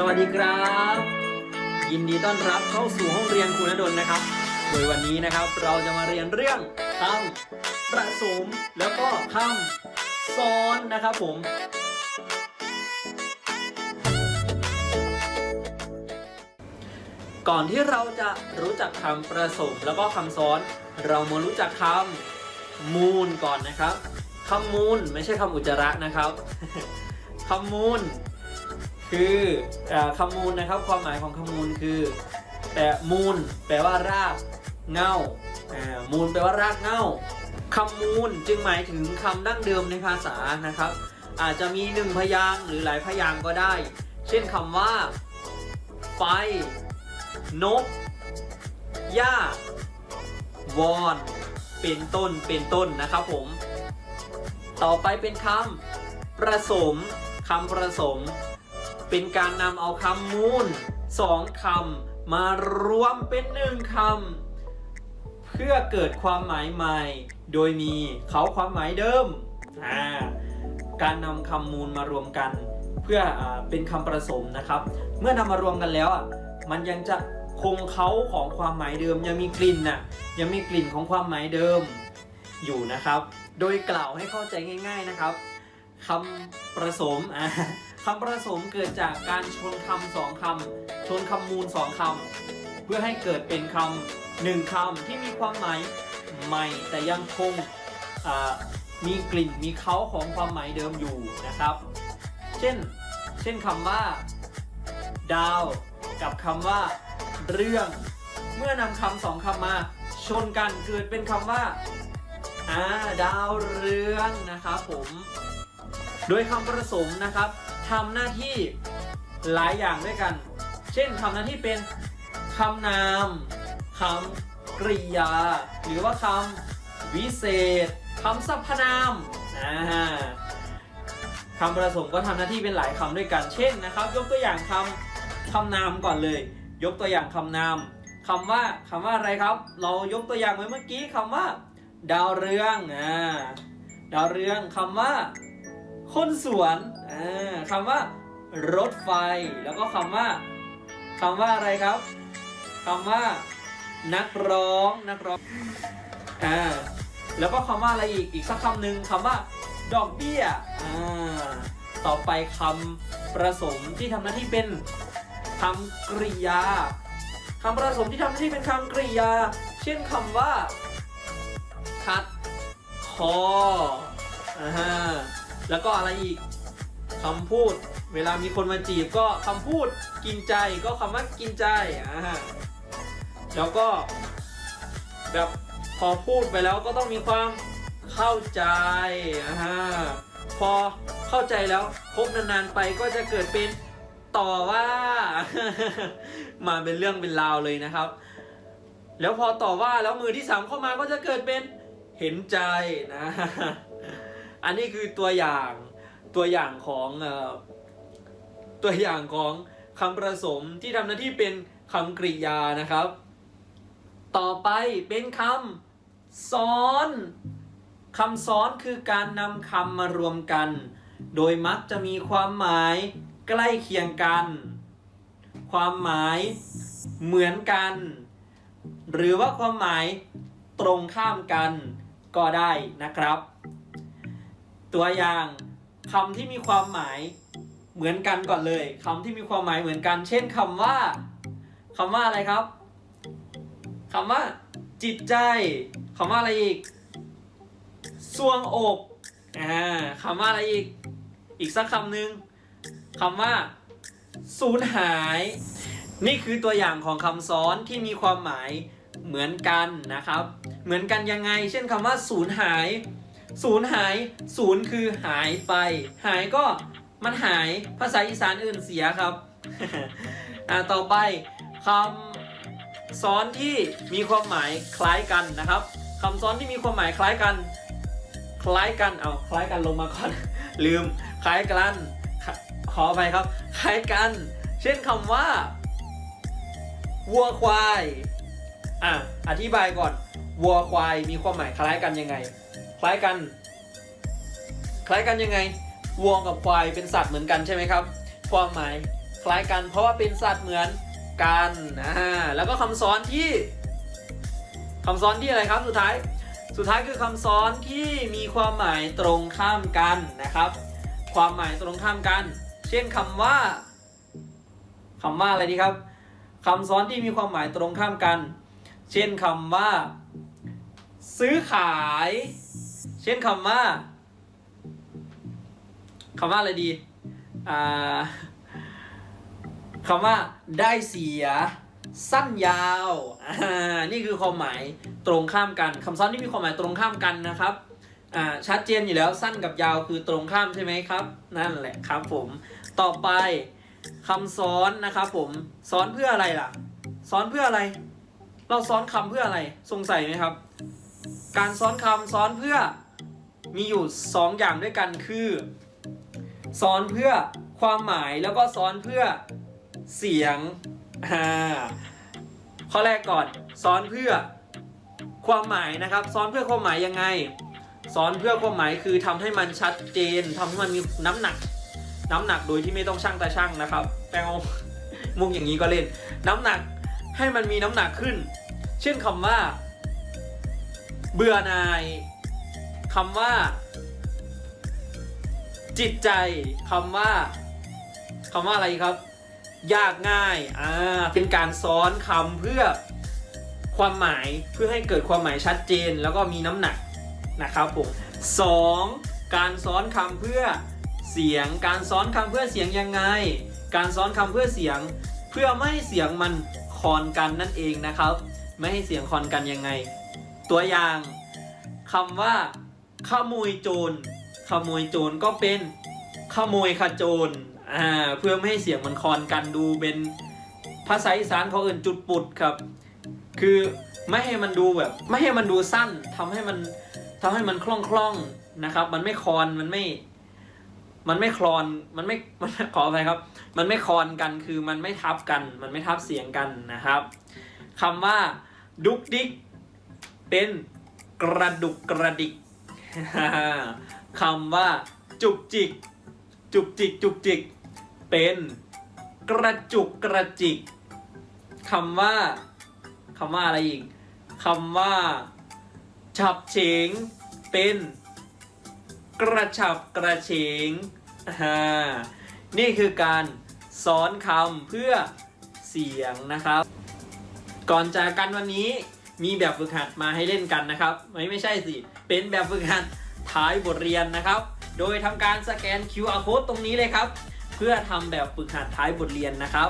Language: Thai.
สวัสดีครับ ยินดีต้อนรับเข้าสู่ห้องเรียนครูณดลนะครับ โดยวันนี้นะครับเราจะมาเรียนเรื่องคำประสมแล้วก็คำซ้อนนะครับผม ก่อนที่เราจะรู้จักคำประสมแล้วก็คำซ้อน เรามารู้จักคำมูลก่อนนะครับคำมูลไม่ใช่คำอุจจาระนะครับคำมูล คือคำมูลนะครับ ความหมายของคำมูลคือ แต่มูลแปลว่ารากเงามูลแปลว่ารากเงาคำมูลจึงหมายถึงคำดั้งเดิมในภาษานะครับ อาจจะมีหนึ่งพยางหรือหลายพยางก็ได้ เช่นคำว่า ไฟ นกหญ้าวอน เป็นต้นเป็นต้นนะครับผม ต่อไปเป็นคำประสมคำประสม เป็นการนำเอาคำมูลสองคำมารวมเป็นหนึ่งคำเพื่อเกิดความหมายใหม่ โดยมีเขาความหมายเดิม การนำคำมูลมารวมกัน เพื่ออเป็นคำประสมนะครับ เมื่อนำมารวมกันแล้วมันยังจะคงเขาของความหมายเดิมยังมีกลิ่นน่ะยังมีกลิ่นของความหมายเดิมอยู่นะครับ โดยกล่าวให้เข้าใจง่าย ๆนะครับ คำประสมอ่าคำประสมเกิดจากการชนคำสองคำชนคำมูลสองคำเพื่อให้เกิดเป็นคำหนึ่งคำที่มีความหมายใหม่ แต่ยังคงมีกลิ่นมีเขาของความหมายเดิมอยู่นะครับ เช่น เช่นคำว่า ดาว กับคำว่า เรื่อง เมื่อนำคำสองคำมา ชนกันเกิดเป็นคำว่าอ่าดาวเรืองนะครับผม โดยคำประสมนะครับทำหน้าที่หลายอย่างด้วยกัน เช่นทำหน้าที่เป็นคำนามคำกริยา หรือว่าคำวิเศษคำสรรพนามอ่าคำประสมก็ทำหน้าที่เป็นหลายคำด้วยกัน เช่นนะครับ ยกตัวอย่างคำคำนามก่อนเลย ยกตัวอย่างคำนามคำว่าคำว่าอะไรครับ เรายกตัวอย่างไว้เมื่อกี้คำว่า ดาวเรืองอ่าดาวเรืองคำว่า คนสวนอ่าคำว่ารถไฟ แล้วก็คำว่าคำว่าอะไรครับคำว่า นักร้องนักร้องอ่าแล้วก็คำว่าอะไรอีกอีกสักคำหนึ่งคำว่า ดอกเบี้ยอ่าต่อไปคำประสมที่ทำหน้าที่เป็นคำกริยาคำประสมที่ทำหน้าที่เป็นคำกริยา เช่นคำว่าคัดคออ่า แล้วก็อะไรอีกคำพูด เวลามีคนมาจีบก็คำพูดกินใจก็คำว่ากินใจอ่าแล้วก็ แบบพอพูดไปแล้วก็ต้องมีความเข้าใจอ่าพอเข้าใจแล้วคบนานๆไปก็จะเกิดเป็นต่อว่า มาเป็นเรื่องเป็นราวเลยนะครับ แล้วพอต่อว่าแล้วมือที่สามเข้ามาก็จะเกิดเป็นเห็นใจนะ อันนี้คือตัวอย่างตัวอย่างของตัวอย่างของคำประสมที่ทำหน้าที่เป็นคำกริยานะครับ ต่อไปเป็นคำซ้อนคำซ้อนคือการนำคำมารวมกัน โดยมักจะมีความหมายใกล้เคียงกัน ความหมายเหมือนกัน หรือว่าความหมายตรงข้ามกันก็ได้นะครับ ตัวอย่างคำที่มีความหมายเหมือนกันก่อนเลยคำที่มีความหมายเหมือนกัน เช่นคำว่าคำว่าอะไรครับคำว่า จิตใจคำว่าอะไรอีกสวงอกอ่าคำว่าอะไรอีก อีกสักคำหนึ่งคำว่าสูญหาย นี่คือตัวอย่างของคำซ้อนที่มีความหมายเหมือนกันนะครับ เหมือนกันยังไง เช่นคำว่าสูญหาย สูญหายศูนย์คือหายไป หายก็มันหายภาษาอีสานอื่นเสียครับ อ่าต่อไปคำซ้อนที่มีความหมายคล้ายกันนะครับคำซ้อนที่มีความหมายคล้ายกัน คล้ายกันเอาคล้ายกันลงมาก่อนลืม คล้ายกันขอขอไปครับ คล้ายกัน เช่นคำว่าวัวควายอะอธิบายก่อนวัวควายมีความหมายคล้ายกันยังไง คล้ายกัน คล้ายกันยังไงวัวกับควายเป็นสัตว์เหมือนกันใช่ไหมครับ ความหมายคล้ายกันเพราะว่าเป็นสัตว์เหมือนกันอ่าแล้วก็คำซ้อนที่คำซ้อนที่อะไรครับสุดท้าย สุดท้ายคือคำซ้อนที่มีความหมายตรงข้ามกันนะครับ ความหมายตรงข้ามกัน เช่นคำว่าคำว่าอะไรดีครับคำซ้อนที่มีความหมายตรงข้ามกัน เช่นคำว่า ซื้อขาย ช่นคำว่าคำว่าอะไรดีอ่าคำว่าได้เสีย สั้นยาวอ่านี่คือความหมายตรงข้ามกันคำซ้อนที่มีความหมายตรงข้ามกันนะครับอ่าชัดเจนอยู่แล้วสั้นกับยาวคือตรงข้ามใช่ไหมครับ นั่นแหละครับผมต่อไปคำซ้อนนะครับผมซ้อนเพื่ออะไรล่ะ ซ้อนเพื่ออะไร เราซ้อนคำเพื่ออะไรสงสัยไหมครับ การซ้อนคำซ้อนเพื่อ มีอยู่สองอย่างด้วยกันคือ ซ้อนเพื่อความหมายแล้วก็ซ้อนเพื่อเสียงอ่าข้อแรกก่อนซ้อนเพื่อความหมายนะครับ ซ้อนเพื่อความหมายยังไง ซ้อนเพื่อความหมายคือทำให้มันชัดเจนทำให้มันมีน้ำหนัก น้ำหนักโดยที่ไม่ต้องชั่งตาชั่งนะครับแปลงอามุกอย่างนี้ก็เล่น น้ำหนักให้มันมีน้ำหนักขึ้น เช่นคำว่า เบื่อนาย คำว่า จิตใจคำว่าคำว่าอะไรครับ ยากง่ายอ่าเป็นการซ้อนคำเพื่อความหมายเพื่อให้เกิดความหมายชัดเจน แล้วก็มีน้ำหนักนะครับผมสองการซ้อนคำเพื่อเสียง การซ้อนคำเพื่อเสียงยังไง การซ้อนคำเพื่อเสียง เพื่อไม่ให้เสียงมันคอนกันนั่นเองนะครับ ไม่ให้เสียงคอนกันยังไง ตัวอย่างคำว่า ขโมยโจร ขโมยโจรก็เป็นขโมยขโจร อ่า เพื่อไม่ให้เสียงมันคอนกันดูเป็นภาษาอีสานเขาเอื่นจุดปุดครับ คือไม่ให้มันดูแบบ ไม่ให้มันดูสั้นทำให้มันทำให้มันคล่องคล่องๆนะครับ มันไม่คอน มันไม่ มันไม่คลอน มันไม่ มันขออะไรครับ มันไม่คอนกัน คือมันไม่ทับกัน มันไม่ทับเสียงกันนะครับคำว่าดุกดิกเป็นกระดุกกระดิก คำว่า จุกจิก จุกจิก จุกจิก เป็นกระจุกกระจิกคำว่าคำว่าอะไรอีกคำว่า ฉับเฉง เป็น กระฉับกระเฉงอ่านี่คือการซ้อนคำเพื่อเสียงนะครับ ก่อนจากกันวันนี้มีแบบฝึกหัดมาให้เล่นกันนะครับ ไม่ไม่ใช่สิ เป็นแบบฝึกหัดท้ายบทเรียนนะครับ โดยทำการสแกน QR code ตรงนี้เลยครับ เพื่อทำแบบฝึกหัดท้ายบทเรียนนะครับ